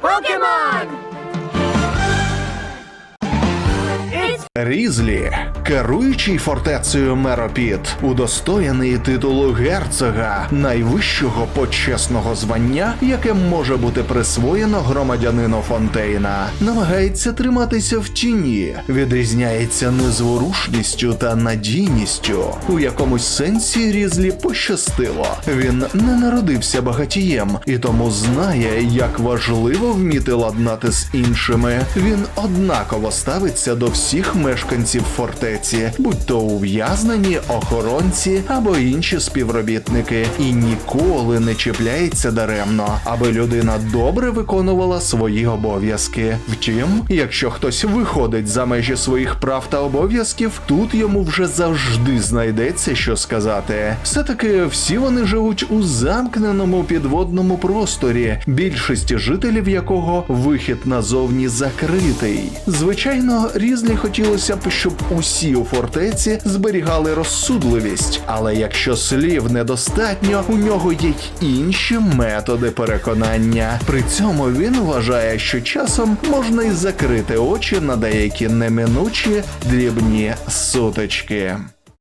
Pokemon! Різлі, керуючий фортецею Меропіт, удостоєний титулу герцога, найвищого почесного звання, яке може бути присвоєно громадянину Фонтейна, намагається триматися в тіні, відрізняється незворушністю та надійністю. У якомусь сенсі Різлі пощастило. Він не народився багатієм і тому знає, як важливо вміти ладнати з іншими. Він однаково ставиться до всіх мешканців фортеці, будь то ув'язнені, охоронці або інші співробітники, і ніколи не чіпляється даремно, аби людина добре виконувала свої обов'язки. Втім, якщо хтось виходить за межі своїх прав та обов'язків, тут йому вже завжди знайдеться що сказати. Все таки всі вони живуть у замкненому підводному просторі, більшості жителів якого вихід назовні закритий. Звичайно, різлі хотілося б, щоб усі у фортеці зберігали розсудливість, але якщо слів недостатньо, у нього є й інші методи переконання. При цьому він вважає, що часом можна й закрити очі на деякі неминучі дрібні сутички.